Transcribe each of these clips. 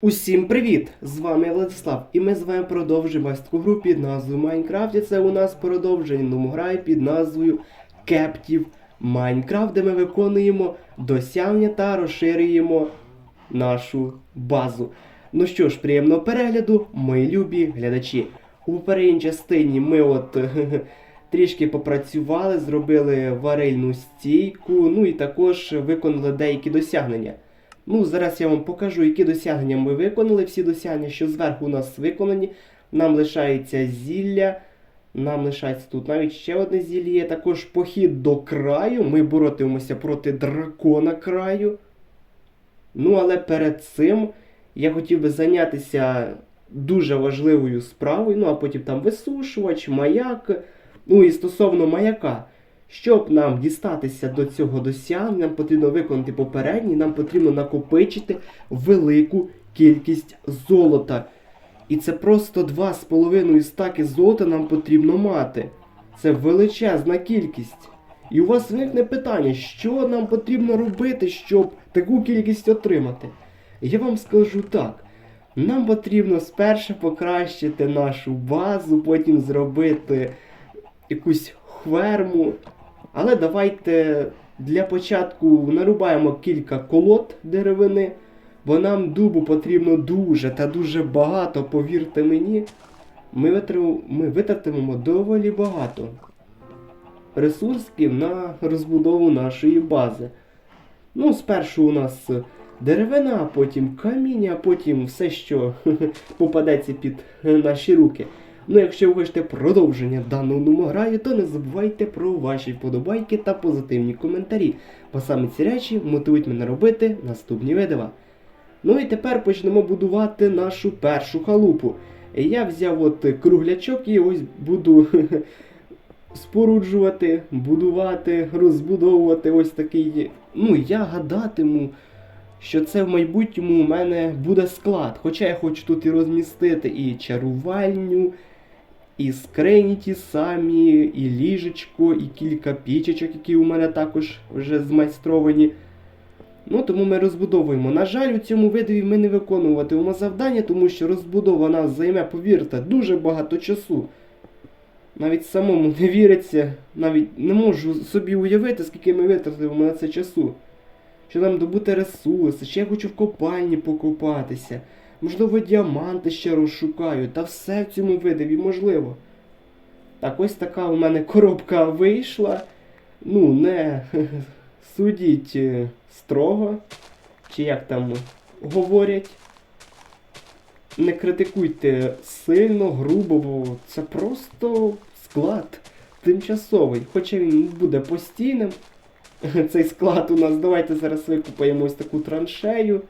Усім привіт! З вами Владислав, і ми з вами продовжуємо таку гру під назвою Майнкрафт. І це у нас продовження номограю під назвою Captive Minecraft, де ми виконуємо досягнення та розширюємо нашу базу. Ну що ж, приємного перегляду, мої любі глядачі. У попередній частині ми от трішки попрацювали, зробили варильну стійку, ну і також виконали деякі досягнення. Ну, зараз я вам покажу, які досягнення ми виконали. Всі досягнення, що зверху у нас виконані. Нам лишається зілля. Нам лишається тут навіть ще одне зілля. є. Також похід до краю. Ми боротимося проти дракона краю. Ну, але перед цим я хотів би зайнятися дуже важливою справою. Ну, а потім там висушувач, маяк. Ну і стосовно маяка. Щоб нам дістатися до цього досягнення, нам потрібно виконати попередній, нам потрібно накопичити велику кількість золота. І це просто 2,5 стаки золота нам потрібно мати. Це величезна кількість. І у вас виникне питання, що нам потрібно робити, щоб таку кількість отримати? Я вам скажу так. Нам потрібно спершу покращити нашу базу, потім зробити якусь хверму. Але давайте для початку нарубаємо кілька колод деревини, бо нам дубу потрібно дуже та дуже багато, повірте мені. Ми, витру... ми витратимо доволі багато ресурсів на розбудову нашої бази. Ну, спершу у нас деревина, потім каміння, потім все, що попадеться під наші руки. Ну, якщо ви хочете продовження даного номограю, то не забувайте про ваші вподобайки та позитивні коментарі, бо саме ці речі мотивують мене робити наступні відео. Ну і тепер почнемо будувати нашу першу халупу. Я взяв от круглячок і ось буду споруджувати, будувати, розбудовувати ось такий. Ну, я гадатиму, що це в майбутньому у мене буде склад. Хоча я хочу тут і розмістити і чарувальню, і скрині ті самі, і ліжечко, і кілька пічечок, які у мене також вже змайстровані. Ну, тому ми розбудовуємо. На жаль, у цьому видові ми не виконуватимемо завдання, тому що розбудова нас займе, повірте, дуже багато часу. Навіть самому не віриться, навіть не можу собі уявити, скільки ми витратимо на це часу. Що нам добути ресурси, ще я хочу в копальні покопатися. Можливо, діаманти ще розшукаю, та все в цьому видові можливо. Так, ось така у мене коробка вийшла. Ну, не судіть е, строго, чи як там говорять. Не критикуйте сильно, грубо, бо це просто склад тимчасовий. Хоча він буде постійним. Цей склад у нас. Давайте зараз викупаємо ось таку траншею.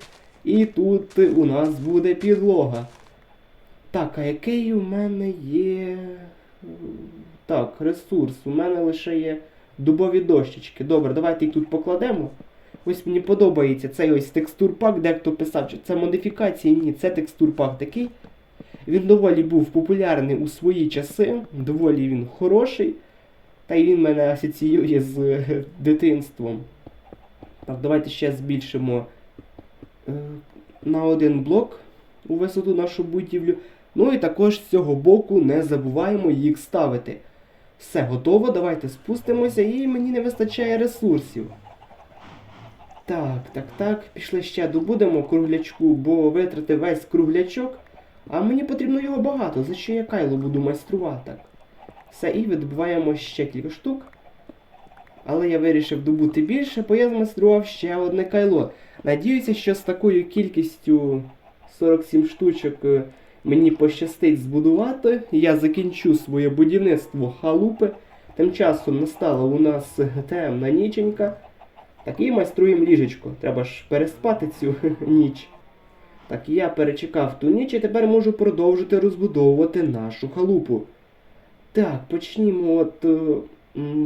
І тут у нас буде підлога. Так, а який у мене є. Так, ресурс. У мене лише є дубові дощечки. Добре, давайте їх тут покладемо. Ось мені подобається цей ось текстурпак, дехто писав, що це модифікації. Ні, це текстурпак такий. Він доволі був популярний у свої часи, доволі він хороший. Та й він мене асоціює з дитинством. Так, давайте ще збільшимо на один блок у висоту нашу будівлю. Ну і також з цього боку не забуваємо їх ставити. Все готово, давайте спустимося і мені не вистачає ресурсів. Так, так, так, пішли ще добудемо круглячку, бо витратив весь круглячок, а мені потрібно його багато, за що я кайло буду майструвати. Все, і відбуваємо ще кілька штук. Але я вирішив добути більше, бо я змайстрував ще одне кайло. Надіюся, що з такою кількістю 47 штучок е, мені пощастить збудувати. Я закінчу своє будівництво халупи. Тим часом настала у нас темна ніченька. Так і майструємо ліжечко. Треба ж переспати цю ніч. Так я перечекав ту ніч і тепер можу продовжити розбудовувати нашу халупу. Так, почнімо от е,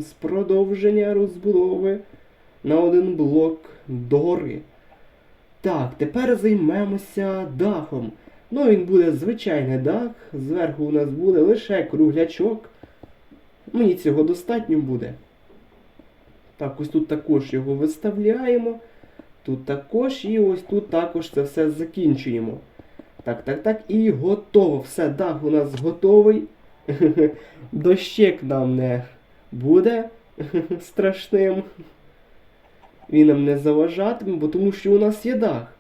з продовження розбудови на один блок догори. Так, тепер займемося дахом. Ну, він буде звичайний дах, зверху у нас буде лише круглячок. Мені цього достатньо буде. Так, ось тут також його виставляємо. Тут також і ось тут також це все закінчуємо. Так, так, так. І готово. Все, дах у нас готовий. Дощик нам не буде страшним. Він нам не заважатиме, бо тому що у нас є дах.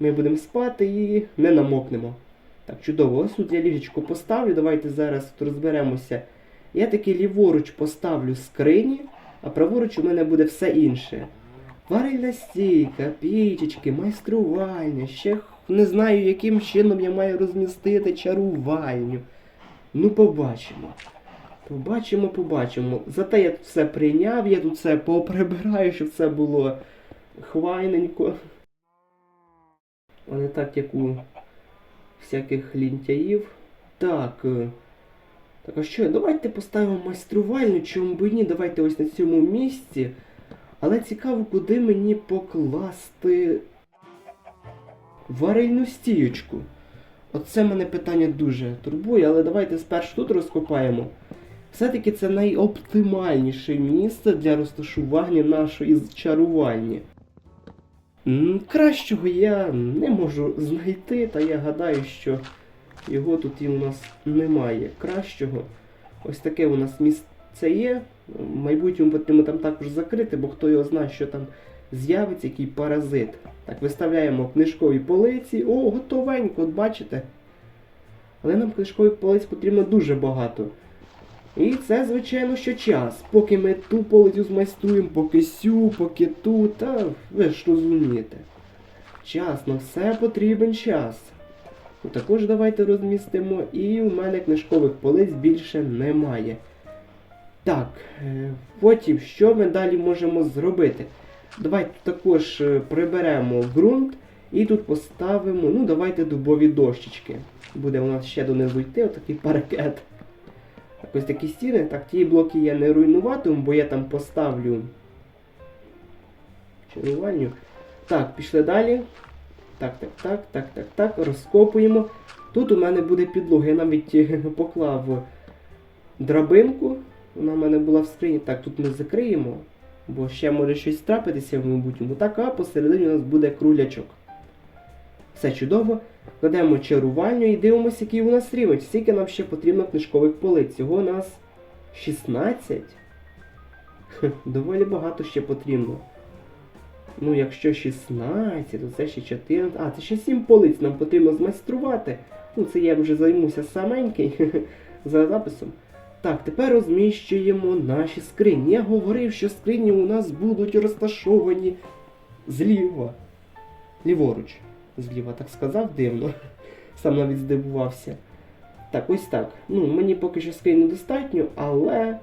Ми будемо спати і не намокнемо. Так, чудово. Ось тут я ліжечко поставлю. Давайте зараз тут розберемося. Я таки ліворуч поставлю скрині, а праворуч у мене буде все інше. Варильна стійка, пічечки, майструвальня. Ще не знаю, яким чином я маю розмістити чарувальню. Ну, побачимо. Побачимо, побачимо. Зате я тут все прийняв, я тут все поприбираю, щоб все було хвайненько. А не так, як у всяких лінтяїв. Так. е, Так, а що? Давайте поставимо майструвальню, чому би ні, давайте ось на цьому місці. Але цікаво, куди мені покласти варильну стіючку. Оце мене питання дуже турбує, але давайте спершу тут розкопаємо. Все-таки це найоптимальніше місце для розташування нашої чарувальні. Кращого я не можу знайти, та я гадаю, що його тут і у нас немає. Кращого. Ось таке у нас місце є. В майбутньому потрібно там також закрити, бо хто його знає, що там з'явиться, який паразит. Так, виставляємо книжкові полиці. О, готовенько, от бачите. Але нам книжкових полиць потрібно дуже багато. І це, звичайно, що час. Поки ми ту полицю змайструємо, поки сю, поки ту, та ви ж розумієте. Час, на все потрібен час. Ну, також давайте розмістимо, і у мене книжкових полиць більше немає. Так, е, потім що ми далі можемо зробити? Давайте також е, приберемо ґрунт і тут поставимо, ну давайте дубові дощечки. Буде у нас ще донизу йти, отакий паркет. Ось такі стіни. Так, ті блоки я не руйнуватиму, бо я там поставлю чарувальню. Так, пішли далі. Так, так, так, так, так, так, розкопуємо. Тут у мене буде підлога. Я навіть е, поклав драбинку. Вона в мене була в скрині. Так, тут ми закриємо, бо ще може щось трапитися в майбутньому. Так, а посередині у нас буде крулячок. Все чудово. Кладемо чарувальню і дивимося, який у нас рівень. Скільки нам ще потрібно книжкових полиць. Цього у нас 16. Хе, доволі багато ще потрібно. Ну, якщо 16, то це ще 14. А, це ще 7 полиць нам потрібно змайструвати. Ну, це я вже займуся саменький за записом. Так, тепер розміщуємо наші скрині. Я говорив, що скрині у нас будуть розташовані зліва. Ліворуч. Зліва так сказав дивно. Сам навіть здивувався. Так, ось так. Ну, мені поки що скринь недостатньо, але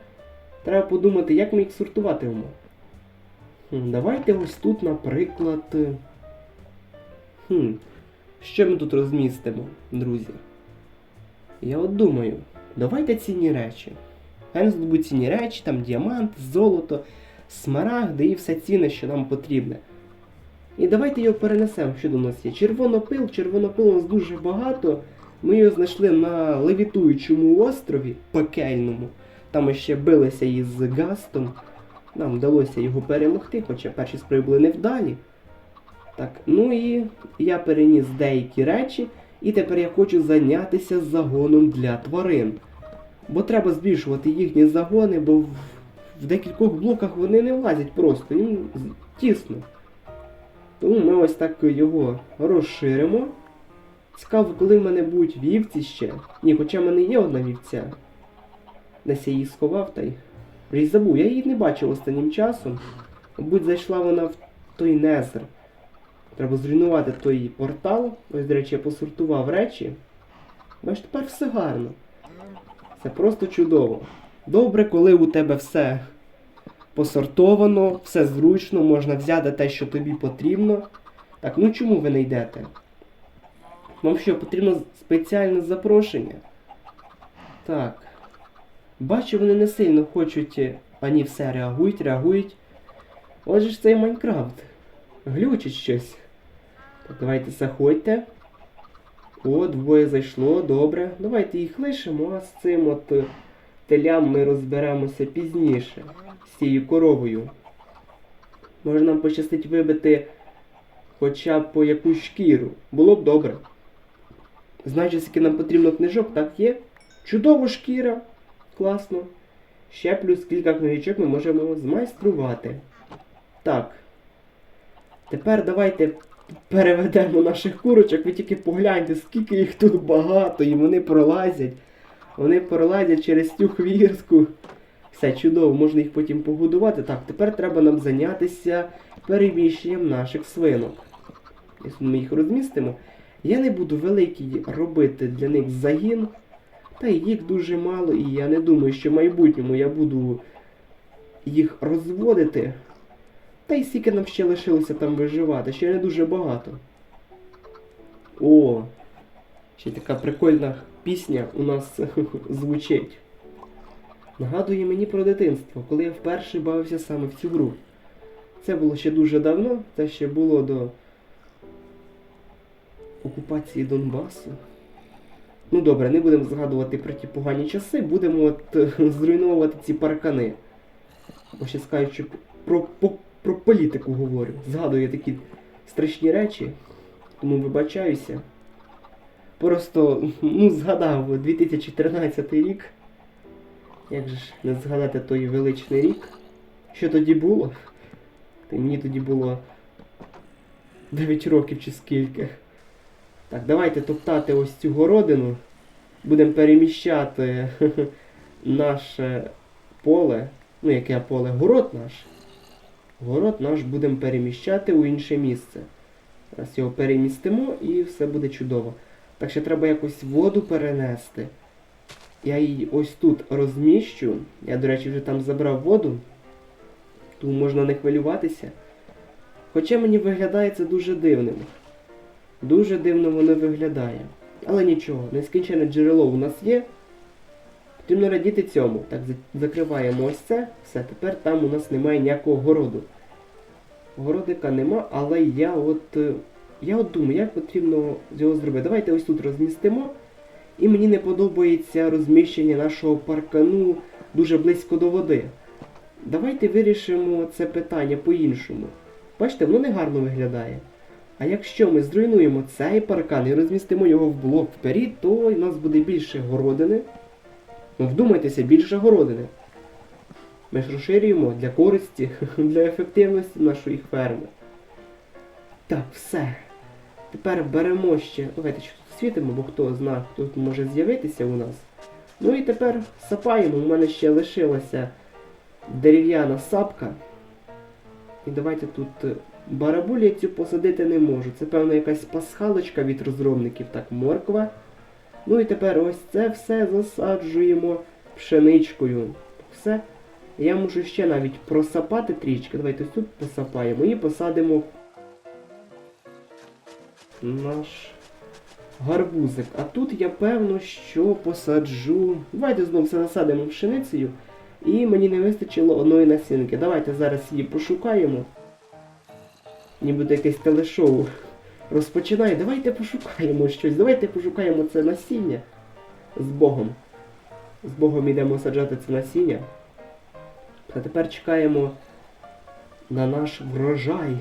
треба подумати, як ми їх сортуватимемо. Хм, Давайте ось тут, наприклад. Хм, що ми тут розмістимо, друзі? Я от думаю, давайте цінні речі. Хай тут цінні речі, там діамант, золото, смарагди і все цінне, що нам потрібне. І давайте його перенесемо, що до нас є. Червонопил, червонопил у нас дуже багато. Ми його знайшли на левітуючому острові пекельному. Там ми ще билися із Гастом. Нам вдалося його перемогти, хоча перші спроби були невдалі. Так, ну і я переніс деякі речі, і тепер я хочу зайнятися загоном для тварин. Бо треба збільшувати їхні загони, бо в, в декількох блоках вони не влазять просто, їм тісно. Тому ми ось так його розширимо. Цікаво, коли в мене будуть вівці ще. Ні, хоча в мене є одна вівця. Десь я її сховав та й. Вже забув, я її не бачив останнім часом. Мабуть, зайшла вона в той незер. Треба зруйнувати той портал. Ось, до речі, я посортував речі. Бач, тепер все гарно. Це просто чудово. Добре, коли у тебе все посортовано, все зручно, можна взяти те, що тобі потрібно. Так, ну чому ви не йдете? Вам що, потрібно спеціальне запрошення? Так. Бачу, вони не сильно хочуть. е, А ні, все, реагують, реагують. Отже ж цей Майнкрафт. Глючить щось. Так, давайте заходьте. О, двоє зайшло, добре. Давайте їх лишимо, а з цим от е, телям ми розберемося пізніше. Цією коровою. Може нам пощастить вибити хоча б по якусь шкіру. Було б добре. Значить, скільки нам потрібно книжок, так є. Чудово шкіра. Класно. Ще плюс кілька книжечок ми можемо змайструвати. Так. Тепер давайте переведемо наших курочок. Ви тільки погляньте, скільки їх тут багато, і вони пролазять. Вони пролазять через цю хвіртку. Все чудово, можна їх потім погодувати. Так, тепер треба нам зайнятися переміщенням наших свинок. Якщо ми їх розмістимо. Я не буду великий робити для них загін. Та їх дуже мало, і я не думаю, що в майбутньому я буду їх розводити. Та й скільки нам ще лишилося там виживати, ще не дуже багато. О! Ще така прикольна пісня у нас звучить. Нагадує мені про дитинство, коли я вперше бавився саме в цю гру. Це було ще дуже давно, це ще було до окупації Донбасу. Ну добре, не будемо згадувати про ті погані часи, будемо от е, зруйновувати ці паркани. Бо ще скажуть, що про, по- про політику говорю. Згадую такі страшні речі, тому вибачаюся. Просто, ну, згадав 2013 рік. Як же ж не згадати той величний рік? Що тоді було? Та мені тоді було 9 років чи скільки. Так, давайте топтати ось цю городину. Будемо переміщати наше поле. Ну, яке поле? Город наш. Город наш будемо переміщати у інше місце. Зараз його перемістимо і все буде чудово. Так ще треба якось воду перенести. Я її ось тут розміщу. Я, до речі, вже там забрав воду. Тому можна не хвилюватися. Хоча мені виглядає це дуже дивним. Дуже дивно воно виглядає. Але нічого, нескінчене джерело у нас є. Потрібно радіти цьому. Так, закриваємо ось це. Все, тепер там у нас немає ніякого городу. Городика нема, але я от. е, Я от думаю, як потрібно його зробити. Давайте ось тут розмістимо. І мені не подобається розміщення нашого паркану дуже близько до води. Давайте вирішимо це питання по-іншому. Бачите, воно не гарно виглядає. А якщо ми зруйнуємо цей паркан і розмістимо його в блок вперед, то у нас буде більше городини. Ну, вдумайтеся, більше городини. Ми ж розширюємо для користі, для ефективності нашої ферми. Так, все. Тепер беремо ще. Давайте що тут світимо, бо хто знає, тут може з'явитися у нас. Ну і тепер сапаємо. У мене ще лишилася дерев'яна сапка. І давайте тут е, барабулі я цю посадити не можу. Це певно якась пасхалочка від розробників. Так, морква. Ну і тепер ось це все засаджуємо пшеничкою. Все. Я можу ще навіть просапати трішки. Давайте ось тут посапаємо і посадимо наш гарбузик. А тут я певно, що посаджу. Давайте знову все насадимо пшеницею. І мені не вистачило одної насінки. Давайте зараз її пошукаємо. Нібито якесь телешоу розпочинає. Давайте пошукаємо щось. Давайте пошукаємо це насіння з Богом. З Богом йдемо саджати це насіння. А тепер чекаємо на наш врожай.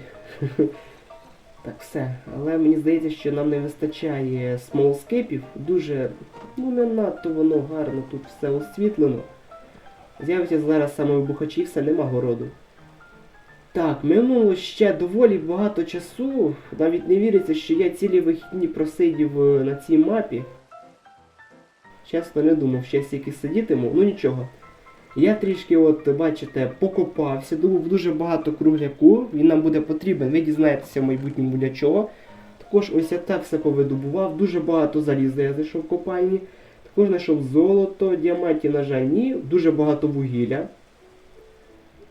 Так, все. Але мені здається, що нам не вистачає смолскейпів. Дуже, ну не надто воно гарно тут все освітлено. З'явиться зараз саме вибухачі, все нема городу. Так, минуло ще доволі багато часу. Навіть не віриться, що я цілі вихідні просидів е, на цій мапі. Чесно, не думав, що я стільки сидітиму, ну нічого. Я трішки, от, бачите, покопався, добув дуже багато кругляку, він нам буде потрібен, ви дізнаєтеся в майбутньому для чого. Також ось я те все повидобував, дуже багато заліза я знайшов в копальні. Також знайшов золото, діамантів, на жаль, ні, дуже багато вугілля.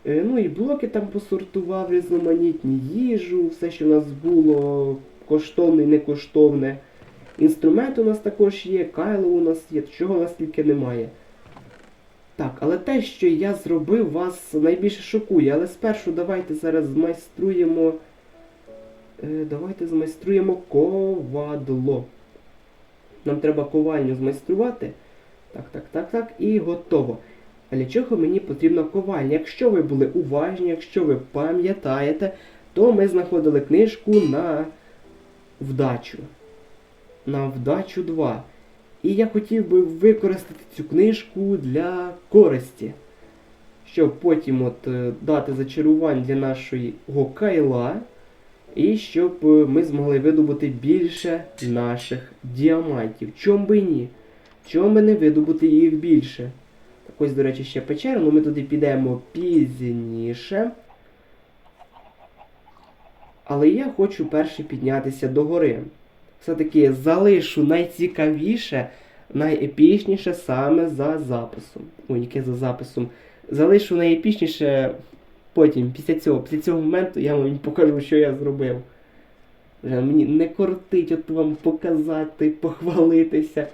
Е, ну і блоки там посортував, різноманітні їжу, все, що в нас було коштовне і некоштовне. Інструмент у нас також є, кайло у нас є, чого у нас тільки немає. Так, але те, що я зробив, вас найбільше шокує. Але спершу давайте зараз змайструємо. Е, давайте змайструємо ковадло. Нам треба ковальню змайструвати. Так, так, так, так, і готово. А для чого мені потрібна ковальня? Якщо ви були уважні, якщо ви пам'ятаєте, то ми знаходили книжку на вдачу. На вдачу 2. І я хотів би використати цю книжку для користі. Щоб потім от е, дати зачарувань для нашого кайла. І щоб е, ми змогли видобути більше наших діамантів. Чом би ні? Чом би не видобути їх більше? Так ось, до речі, ще печера, але ми туди підемо пізніше. Але я хочу перше піднятися до гори. Все-таки залишу найцікавіше, найепічніше саме за записом. Ой, яке за записом. Залишу найепічніше потім, після цього. Після цього моменту я вам покажу, що я зробив. Мені не кортить от вам показати, похвалитися,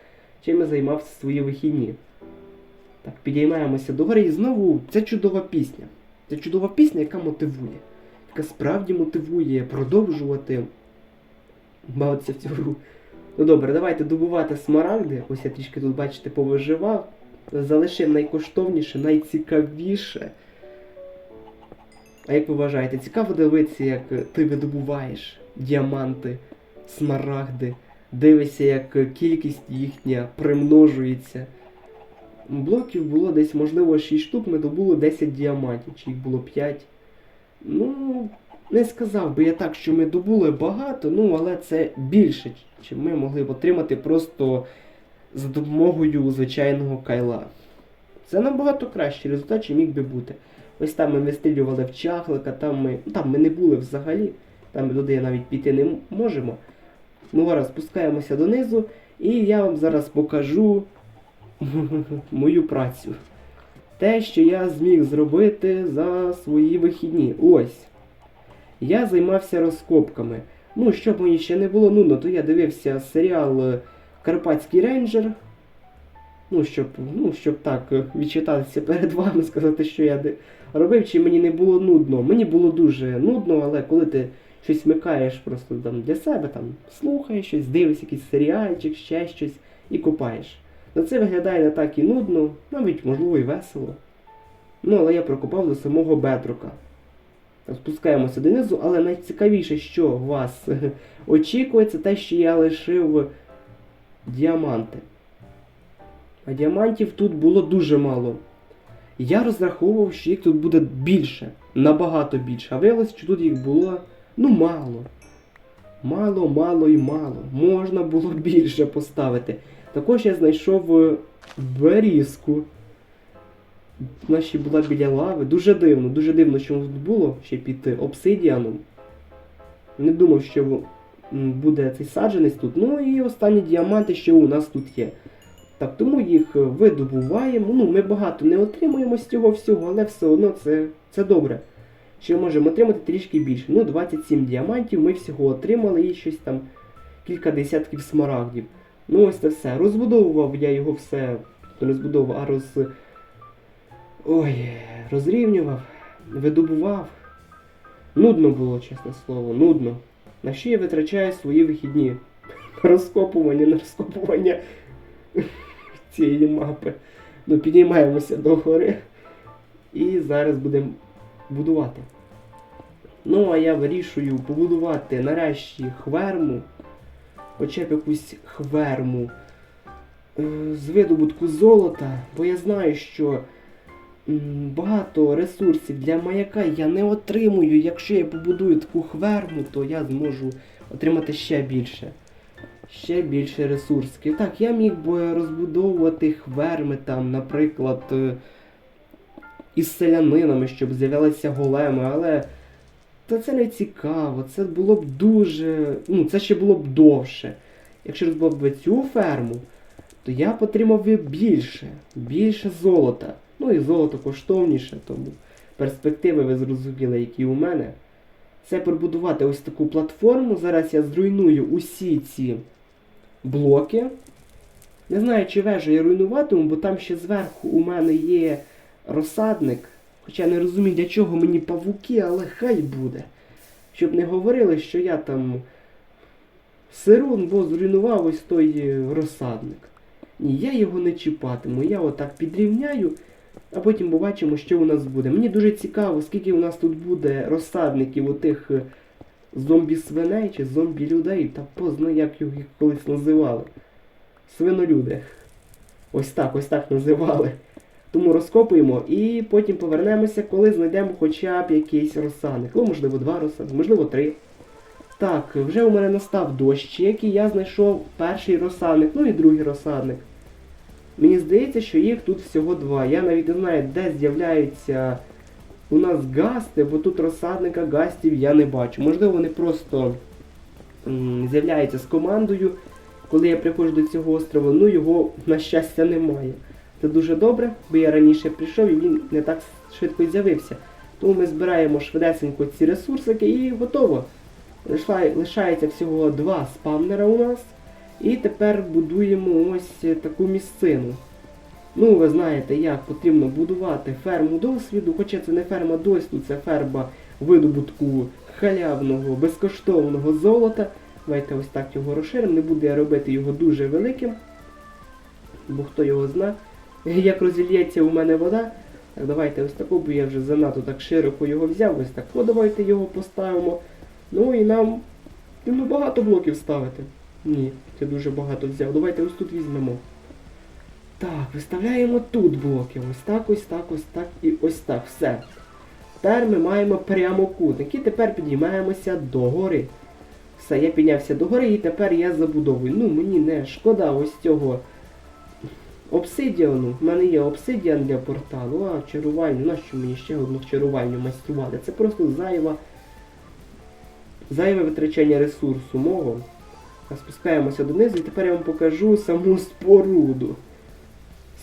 чим я займався свої вихідні. Так, підіймаємося до гори і знову це чудова пісня. Це чудова пісня, яка мотивує. Яка справді мотивує продовжувати бавитися в цю гру. Ну добре, давайте добувати смарагди. Ось я трішки тут, бачите, повиживав. Залишив найкоштовніше, найцікавіше. А як ви вважаєте, цікаво дивитися, як ти видобуваєш діаманти, смарагди, дивишся, як кількість їхня примножується. Блоків було десь, можливо, 6 штук, ми добули 10 діамантів, чи їх було 5. Ну, не сказав би я так, що ми добули багато, ну, але це більше, чим ми могли б отримати просто за допомогою звичайного кайла. Це набагато кращий результат, чим міг би бути. Ось там ми вистрілювали в чахлика, там ми. ну, Там ми не були взагалі. Там туди навіть піти не можемо. Ну, зараз спускаємося донизу, і я вам зараз покажу мою працю. Те, що я зміг зробити за свої вихідні. Ось. Я займався розкопками. Ну, щоб мені ще не було нудно, то я дивився серіал е, Карпатський рейнджер. Ну, щоб, ну, щоб так е, відчитатися перед вами, сказати, що я робив, чи мені не було нудно. Мені було дуже нудно, але коли ти щось вмикаєш просто там для себе, там слухаєш щось, дивишся якийсь серіальчик, ще щось і купаєш. Ну це виглядає не так і нудно, навіть можливо і весело. Ну, але я прокопав до самого бедрока. Спускаємося донизу, але найцікавіше, що вас очікує, це те, що я лишив діаманти. А діамантів тут було дуже мало. Я розраховував, що їх тут буде більше, набагато більше. А виявилось, що тут їх було ну мало. Мало, мало і мало. Можна було більше поставити. Також я знайшов е, берізку. Ще була біля лави. Дуже дивно, дуже дивно, що тут було ще під обсидіаном. Не думав, що буде цей саджанець тут. Ну і останні діаманти, що у нас тут є. Так, тому їх е, видобуваємо. Ну, ми багато не отримуємо з цього всього, але все одно це, це добре. Що можемо отримати трішки більше. Ну, 27 діамантів ми всього отримали і щось там кілька десятків смарагдів. Ну, ось це все. Розбудовував я його все. Не розбудовував, а роз. Ой, розрівнював, видобував. Нудно було, чесне слово, нудно. На що я витрачаю свої вихідні? На розкопування, на розкопування цієї мапи. Ну, підіймаємося до гори. І зараз будемо будувати. Ну, а я вирішую побудувати нарешті хверму. Хоча б якусь хверму е, з видобутку золота, бо я знаю, що багато ресурсів для маяка я не отримую. Якщо я побудую таку хверму, то я зможу отримати ще більше. Ще більше ресурсів. Так, я міг би розбудовувати хверми там, наприклад, е, із селянинами, щоб з'являлися големи, але та це не цікаво, це було б дуже. Ну, це ще було б довше. Якщо би цю ферму, то я б отримав більше, більше золота. Ну і золото коштовніше, тому перспективи ви зрозуміли, які у мене. Це побудувати ось таку платформу. Зараз я зруйную усі ці блоки. Не знаю, чи вежу я руйнуватиму, бо там ще зверху у мене є розсадник. Хоча не розумію, для чого мені павуки, але хай буде. Щоб не говорили, що я там сирун, бо зруйнував ось той е, розсадник. Ні, я його не чіпатиму. Я отак підрівняю, а потім побачимо, що у нас буде. Мені дуже цікаво, скільки у нас тут буде розсадників у тих е, зомбі-свиней чи зомбі-людей, та позна як їх колись називали. Свинолюди. Ось так, ось так називали. Тому розкопуємо і потім повернемося, коли знайдемо хоча б якийсь розсадник. Ну, можливо, два розсадники, можливо, три. Так, вже у мене настав дощик, і я знайшов перший розсадник, ну і другий розсадник. Мені здається, що їх тут всього два. Я навіть не знаю, де з'являються у нас гасти, бо тут розсадника гастів я не бачу. Можливо, вони просто з'являються з командою, коли я приходжу до цього острова, ну його, на щастя, немає. Це дуже добре, бо я раніше прийшов і він не так швидко з'явився. Тому ми збираємо швидесенько ці ресурсики і готово. Лишається всього два спавнера у нас. І тепер будуємо ось е, таку місцину. Ну, ви знаєте, як потрібно будувати ферму досвіду, хоча це не ферма досвіду, це ферма видобутку халявного, безкоштовного золота. Давайте ось так його розширимо. Не буду я робити його дуже великим, бо хто його зна. Як розільється у мене вода. Так, давайте ось таку, бо я вже занадто так широко його взяв. Ось так. О, давайте його поставимо. Ну і нам ну, багато блоків ставити. Ні, я дуже багато взяв. Давайте ось тут візьмемо. Так, виставляємо тут блоки. Ось так, ось так, ось так і ось так. Все. Тепер ми маємо прямокутник. І тепер підіймаємося до гори. Все, я піднявся до гори і тепер я забудовую. Ну, мені не шкода ось цього обсидіану. В мене є обсидіан для порталу, а чарувальню. Нащо мені ще одну чарувальню майструвати? Це просто зайва. Зайве витрачання ресурсу мого. Спускаємося донизу і тепер я вам покажу саму споруду.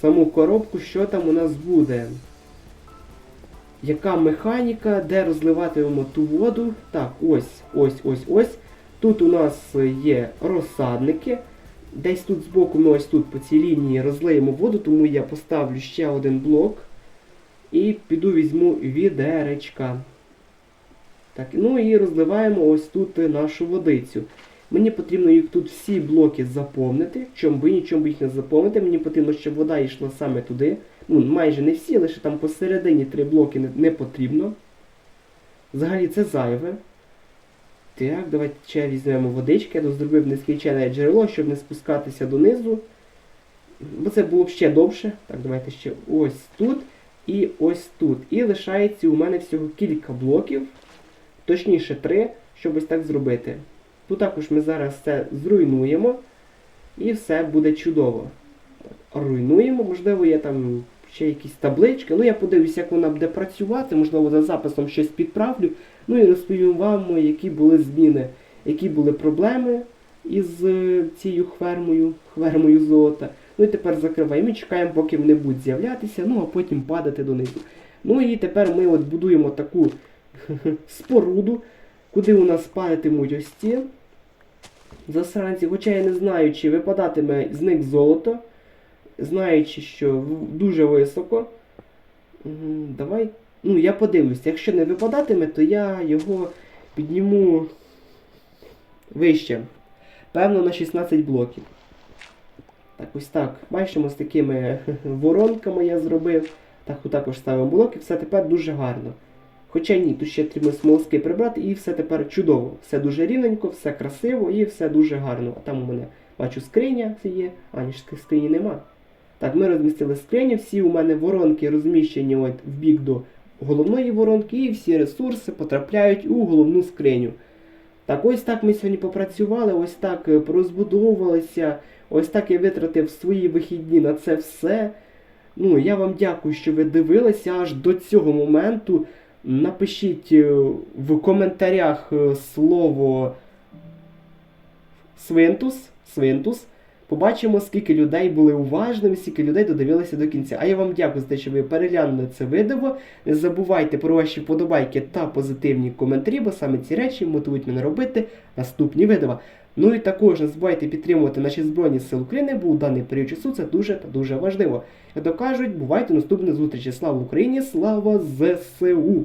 Саму коробку, що там у нас буде. Яка механіка, де розливатимемо ту воду. Так, ось, ось, ось, ось. Тут у нас є розсадники. Десь тут збоку ми ось тут по цій лінії розлиємо воду, тому я поставлю ще один блок. І піду візьму відеречка. Так, ну і розливаємо ось тут нашу водицю. Мені потрібно їх тут всі блоки заповнити. Чому би нічому би їх не заповнити. Мені потрібно, щоб вода йшла саме туди. Ну, майже не всі, лише там посередині три блоки не, не потрібно. Взагалі це зайве. Так, давайте ще візьмемо водички. Я тут зробив нескінчене джерело, щоб не спускатися донизу. Бо це було б ще довше. Так, давайте ще ось тут і ось тут. І лишається у мене всього кілька блоків. Точніше три, щоб ось так зробити. Тут також ми зараз це зруйнуємо. І все буде чудово. Руйнуємо, можливо, є там ще якісь таблички. Ну, я подивлюсь, як вона буде працювати, можливо, за записом щось підправлю. Ну і розповім вам, які були зміни, які були проблеми із е, цією хвермою, хвермою золота. Ну і тепер закриваємо і чекаємо, поки вони будуть з'являтися, ну а потім падати донизу. Ну і тепер ми от будуємо таку споруду, куди у нас падатимуть ось ці засранці. Хоча я не знаю, чи випадатиме з них золото, знаючи, що дуже високо. Давай. Ну, я подивлюсь, якщо не випадатиме, то я його підніму вище. Певно, на 16 блоків. Так, ось так. Бачимо, з такими воронками я зробив. Так, отакож ставимо блоки, все тепер дуже гарно. Хоча ні, тут ще треба смолоски прибрати і все тепер чудово. Все дуже рівненько, все красиво і все дуже гарно. А там у мене бачу скриня це є, а ніж скрині нема. Так, ми розмістили скриню, всі у мене воронки розміщені от в бік до головної воронки, і всі ресурси потрапляють у головну скриню. Так, ось так ми сьогодні попрацювали, ось так е, порозбудовувалися, ось так я витратив свої вихідні на це все. Ну, я вам дякую, що ви дивилися аж до цього моменту. Напишіть е, в коментарях е, слово свинтус. свинтус. Побачимо, скільки людей були уважними, скільки людей додивилися до кінця. А я вам дякую за те, що ви переглянули це відео. Не забувайте про ваші вподобайки та позитивні коментарі, бо саме ці речі мотивують мене робити наступні відео. Ну і також не забувайте підтримувати наші Збройні Сили України, бо у даний період часу це дуже та дуже важливо. Як то кажуть, бувайте наступні зустрічі. Слава Україні! Слава ЗСУ!